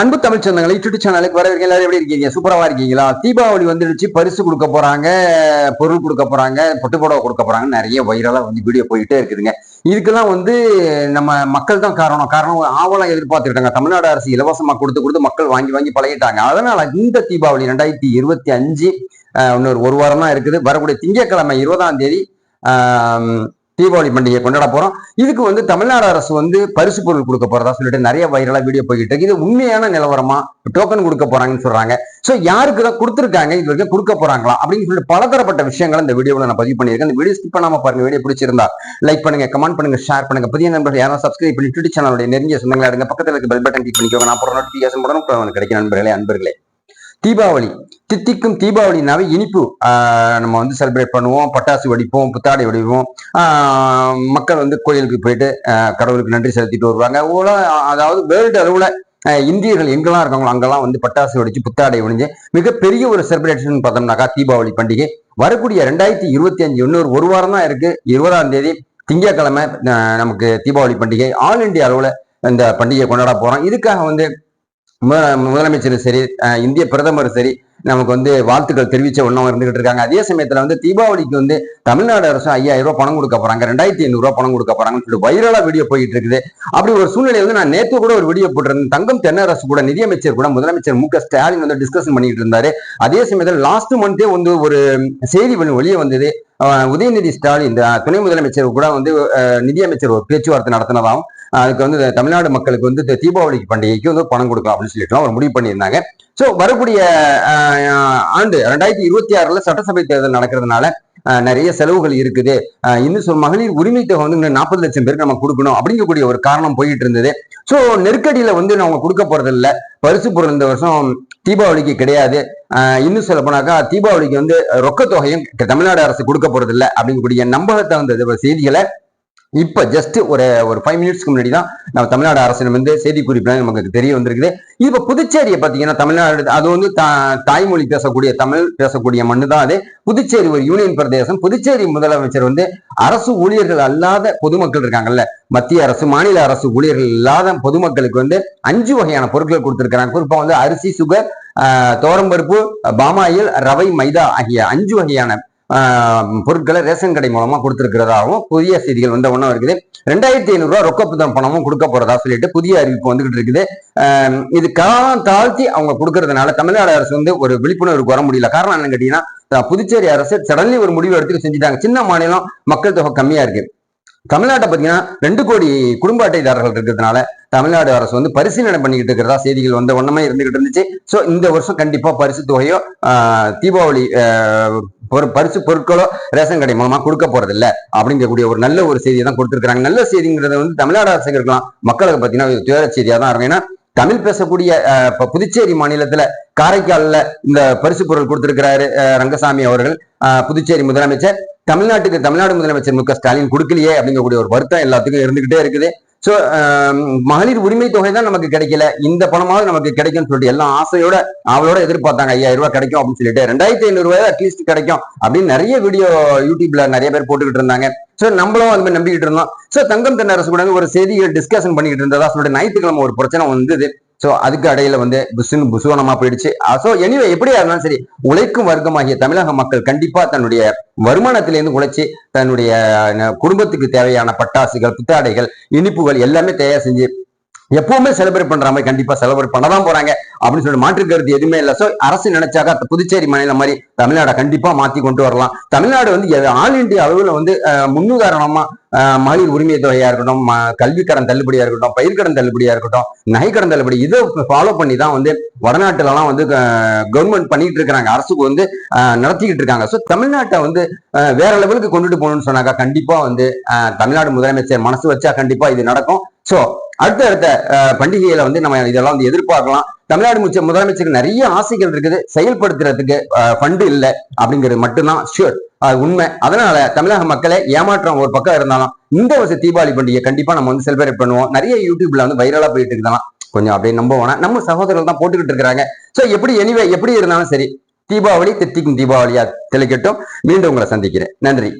அன்பு தமிழ் சொந்தங்களை யூடியூப் சேனலுக்கு வரவங்க எல்லாரும் எப்படி இருக்கீங்க? சூப்பராக இருக்கீங்களா? தீபாவளி வந்துடுச்சு பரிசு கொடுக்க போறாங்க பொருள் கொடுக்க போறாங்க பொட்டு புடவை கொடுக்க போறாங்க. நிறைய வைரலாக வந்து வீடியோ போயிட்டே இருக்குதுங்க. இதுக்கெல்லாம் வந்து நம்ம மக்கள் தான் காரணம். காரணம் ஆவலம் எதிர்பார்த்துக்கிட்டாங்க தமிழ்நாடு அரசு இலவசமாக கொடுத்து கொடுத்து மக்கள் வாங்கி வாங்கி பழகிட்டாங்க. அதனால இந்த தீபாவளி ரெண்டாயிரத்தி இருபத்தி அஞ்சு இன்னொரு ஒரு வாரம் தான் இருக்குது. வரக்கூடிய திங்கட்கிழமை இருபதாம் தேதி தீபாவளி பண்டிகையை கொண்டாட போறோம். இதுக்கு வந்து தமிழ்நாடு அரசு வந்து பரிசு பொருள் கொடுக்க போறதா சொல்லிட்டு நிறைய வைரலா வீடியோ போய்கிட்டு இருக்கு. இது உண்மையான நிலவரமா டோக்கன் கொடுக்க போறாங்கன்னு சொல்றாங்க. சோ யாருக்கு தான் கொடுத்துருக்காங்க? இது வரைக்கும் கொடுக்க போறாங்களா? அப்படின்னு சொல்லிட்டு பலதரப்பட்ட விஷயங்களை இந்த வீடியோவில் நான் பதிவு பண்ணியிருக்கேன். இந்த வீடியோ ஸ்கிப் பண்ணாம பாருங்க. வீடியோ பிடிச்சிருந்தா லைக் பண்ணுங்க கமெண்ட் பண்ணுங்க ஷேர் பண்ணுங்க. புதிய நண்பர்கள் யாரும் சப்ஸ்கிரைப் பண்ணி யூடியூப் சேனலுடைய நெருங்கிய சொந்தங்களா இருங்க பக்கத்தில் இருக்க பெல் பட்டன் கிளிக் பண்ணிக்கோங்க. நான் போற நோட்டிபிகேஷன் உடனுக்குடன் கிடைக்கும். நண்பர்களே அன்பர்களே. தீபாவளி. தித்திக்கும் தீபாவளினாவே இனிப்பு. நம்ம வந்து செலிப்ரேட் பண்ணுவோம். பட்டாசு வெடிப்போம் புத்தாடை வெடிப்போம். மக்கள் வந்து கோயிலுக்கு போயிட்டு கடவுளுக்கு நன்றி செலுத்திட்டு வருவாங்க. உலக அதாவது வேர்ல்டு அளவுல இந்தியர்கள் எங்கெல்லாம் இருக்காங்களோ அங்கெல்லாம் வந்து பட்டாசு வெடிச்சு புத்தாடை ஒழிஞ்சு மிகப்பெரிய ஒரு செலிப்ரேஷன் பார்த்தோம்னாக்கா தீபாவளி பண்டிகை. வரக்கூடிய ரெண்டாயிரத்தி இருபத்தி அஞ்சு இன்னொரு ஒரு வாரம் தான் இருக்கு. இருபதாம் தேதி திங்கட்கிழமை நமக்கு தீபாவளி பண்டிகை. ஆல் இந்தியா அளவுல இந்த பண்டிகையை கொண்டாட போறோம். இதுக்காக வந்து முதலமைச்சரும் சரி இந்திய பிரதமர் சரி நமக்கு வந்து வாழ்த்துக்கள் தெரிவிச்ச ஒன்றும் இருந்துகிட்டு இருக்காங்க. அதே சமயத்துல வந்து தீபாவளிக்கு வந்து தமிழ்நாடு அரசு ஐயாயிரம் ரூபாய் பணம் கொடுக்க போறாங்க. ரெண்டாயிரத்தி ஐநூறு ரூபாய் பணம் கொடுக்க போறாங்கன்னு சொல்லிட்டு வைரலா வீடியோ போயிட்டு இருக்குது. அப்படி ஒரு சூழ்நிலையில வந்து நான் நேத்து கூட ஒரு வீடியோ போட்டிருந்தேன். தங்கம் தென்னரசு கூட நிதியமைச்சர் கூட முதலமைச்சர் மு ஸ்டாலின் வந்து டிஸ்கஷன் பண்ணிட்டு இருந்தாரு. அதே சமயத்தில் லாஸ்ட் மந்தே வந்து ஒரு செய்தி வெளியே வந்தது. உதயநிதி ஸ்டாலின் இந்த துணை முதலமைச்சர் கூட வந்து நிதியமைச்சர் ஒரு பேச்சுவார்த்தை நடத்தினதாகவும் அதுக்கு வந்து தமிழ்நாடு மக்களுக்கு வந்து இந்த பண்டிகைக்கு வந்து பணம் கொடுக்கலாம் அப்படின்னு சொல்லிட்டு ஒரு முடிவு பண்ணியிருந்தாங்க. ஸோ வரக்கூடிய ஆண்டு ரெண்டாயிரத்தி இருபத்தி ஆறுல சட்டசபை தேர்தல் நடக்கிறதுனால நிறைய செலவுகள் இருக்குது. இன்னும் சொல் மகளிர் உரிமை தொகை வந்து நாற்பது லட்சம் பேருக்கு நம்ம கொடுக்கணும் அப்படிங்கக்கூடிய ஒரு காரணம் போயிட்டு இருந்தது. ஸோ நெருக்கடியில வந்து நம்ம கொடுக்க போறது இல்ல. பரிசு பொருள் இந்த வருஷம் தீபாவளிக்கு கிடையாது. இன்னும் சொல்ல போனாக்கா தீபாவளிக்கு வந்து ரொக்க தொகையும் தமிழ்நாடு அரசு கொடுக்க போறது அப்படிங்கக்கூடிய நம்பகத்தை வந்து செய்திகளை இப்போ ஜஸ்ட் ஒரு ஒரு ஃபைவ் மினிட்ஸ்க்கு முன்னாடி தான் நம்ம தமிழ்நாடு அரசிடம் வந்து செய்தி குறிப்பில் நமக்கு தெரிய வந்திருக்குது. இப்போ புதுச்சேரியை பார்த்தீங்கன்னா தமிழ்நாடு அது வந்து தா- தாய்மொழி பேசக்கூடிய தமிழ் பேசக்கூடிய மண்ணு தான் அது. புதுச்சேரி ஒரு யூனியன் பிரதேசம். புதுச்சேரி முதலமைச்சர் வந்து அரசு ஊழியர்கள் அல்லாத பொதுமக்கள் இருக்காங்கல்ல. மத்திய அரசு மாநில அரசு ஊழியர்கள் இல்லாத பொதுமக்களுக்கு வந்து அஞ்சு வகையான பொருட்கள் கொடுத்துருக்காங்க குறிப்பாக வந்து அரிசி சுகர் தோரம்பருப்பு பாமாயில் ரவை மைதா ஆகிய அஞ்சு வகையான பொருட்களை ரேஷன் கடை மூலமா கொடுத்திருக்கிறதாகவும் புதிய செய்திகள் வந்த ஒன்றும் இருக்குது. ரெண்டாயிரத்தி ஐநூறுரூவா ரூபாய் ரொக்க பணமும் கொடுக்க போறதா சொல்லிட்டு புதிய அறிவிப்பு வந்துகிட்டு இருக்குது. இது காலம் தாழ்த்தி அவங்க கொடுக்கறதுனால தமிழ்நாடு அரசு வந்து ஒரு விழிப்புணர்வுக்கு வர முடியல. காரணம் என்னன்னு கேட்டீங்கன்னா புதுச்சேரி அரசு சடன்லி ஒரு முடிவு எடுத்து செஞ்சுட்டாங்க. சின்ன மாநிலம் மக்கள் தொகை கம்மியா இருக்கு. தமிழ்நாட்டை பார்த்தீங்கன்னா ரெண்டு கோடி குடும்ப அட்டைதாரர்கள் இருக்கிறதுனால தமிழ்நாடு அரசு வந்து பரிசீலனை பண்ணிக்கிட்டு இருக்கிறதா செய்திகள் வந்த ஒண்ணுமே இருந்துகிட்டு இருந்துச்சு. ஸோ இந்த வருஷம் கண்டிப்பா பரிசு தொகையோ தீபாவளி ஒரு பொரு- பரிசு பொருட்களோ ரேஷன் கடை மூலமா கொடுக்க போறது இல்ல அப்படிங்கக்கூடிய ஒரு நல்ல ஒரு செய்தியை தான் கொடுத்துருக்காங்க நல்ல செய்திங்கிறது வந்து தமிழ்நாடு அரசுக்கு இருக்கலாம் மக்களுக்கு பார்த்தீங்கன்னா துயர செய்தியா தான் இருக்கும். ஏன்னா தமிழ் பேசக்கூடிய புதுச்சேரி மாநிலத்துல காரைக்கால்ல இந்த பரிசு பொருள் கொடுத்திருக்கிறாரு ரங்கசாமி அவர்கள். புதுச்சேரி முதலமைச்சர். தமிழ்நாட்டுக்கு தமிழ்நாடு முதலமைச்சர் மு க ஸ்டாலின் கொடுக்கலையே அப்படிங்கக்கூடிய ஒரு வருத்தம் எல்லாத்துக்கும் இருந்துகிட்டே இருக்குது. ஸோ um, மகளிர் உரிமை தொகை தான் நமக்கு கிடைக்கல. இந்த பணமாவது நமக்கு கிடைக்கும்னு சொல்லிட்டு எல்லாம் ஆசையோட அவளோட எதிர்பார்த்தாங்க. ஐயாயிரம் ரூபாய் கிடைக்கும் அப்படின்னு சொல்லிட்டு ரெண்டாயிரத்தி ஐநூறு ரூபாய் அட்லீஸ்ட் கிடைக்கும் அப்படின்னு நிறைய வீடியோ யூடியூப்ல நிறைய பேர் போட்டுக்கிட்டு இருந்தாங்க. ஸோ நம்மளும் அது மாதிரி நம்பிக்கிட்டு இருந்தோம். ஸோ தங்கம் தென்னரசு கூட ஒரு செய்திகள் டிஸ்கஷன் பண்ணிக்கிட்டு இருந்ததா சொல்லிட்டு ஞாயிற்றுக்கிழமை ஒரு பிரச்சனை வந்தது. ஸோ அதுக்கு இடையில வந்து புசுன்னு புசுவனமா போயிடுச்சு. ஸோ எனிவே எப்படியா இருந்தாலும் சரி உழைக்கும் வர்க்கமாகிய தமிழக மக்கள் கண்டிப்பா தன்னுடைய வருமானத்திலேருந்து உழைச்சி தன்னுடைய குடும்பத்துக்கு தேவையான பட்டாசுகள் புத்தாடைகள் இனிப்புகள் எல்லாமே தயார் செஞ்சு எப்பவுமே செலிப்ரேட் பண்ற மாதிரி கண்டிப்பா செலிப்ரேட் பண்ண தான் போறாங்க. அப்படின்னு சொல்லி மாற்று கருத்து எதுவுமே இல்லை. ஸோ அரசு நினைச்சாக்கா புதுச்சேரி மாநிலம் மாதிரி தமிழ்நாடை கண்டிப்பா மாத்தி கொண்டு வரலாம். தமிழ்நாடு வந்து ஆல் இண்டியா அளவில் வந்து முன்னுதாரணமா மகளிர் உரிமை தொகையா இருக்கட்டும் கல்விக்கடன் தள்ளுபடியா இருக்கட்டும் பயிர்க்கடன் தள்ளுபடியா இருக்கட்டும் நகைக்கடன் தள்ளுபடி இதை ஃபாலோ பண்ணி தான் வந்து வடநாட்டுலலாம் வந்து கவர்மெண்ட் பண்ணிட்டு இருக்காங்க அரசுக்கு வந்து நடத்திக்கிட்டு இருக்காங்க. ஸோ தமிழ்நாட்டை வந்து வேற லெவலுக்கு கொண்டுட்டு போகணும்னு சொன்னாக்கா கண்டிப்பா வந்து தமிழ்நாடு முதலமைச்சர் மனசு வச்சா கண்டிப்பா இது நடக்கும். ஸோ அடுத்த அடுத்த பண்டிகையில வந்து நம்ம இதெல்லாம் வந்து எதிர்பார்க்கலாம். தமிழ்நாடு முச்ச முதலமைச்சருக்கு நிறைய ஆசைகள் இருக்குது. செயல்படுத்துறதுக்கு ஃபண்டு இல்லை அப்படிங்கிறது மட்டும்தான் ஷியூர் அது உண்மை. அதனால தமிழக மக்களை ஏமாற்றம் ஒரு பக்கம் இருந்தாலும் இந்த வருஷம் தீபாவளி பண்டிகை கண்டிப்பா நம்ம வந்து செலிப்ரேட் பண்ணுவோம். நிறைய யூடியூப்ல வந்து வைரலா போயிட்டு இருக்கலாம் கொஞ்சம் அப்படியே நம்ப வேணாம். நம்ம சகோதரர்கள் தான் போட்டுக்கிட்டு இருக்கிறாங்க. ஸோ எப்படி எனிவே எப்படி இருந்தாலும் சரி தீபாவளி தித்திக்கும் தீபாவளியா தெளிக்கட்டும். மீண்டும் உங்களை சந்திக்கிறேன். நன்றி.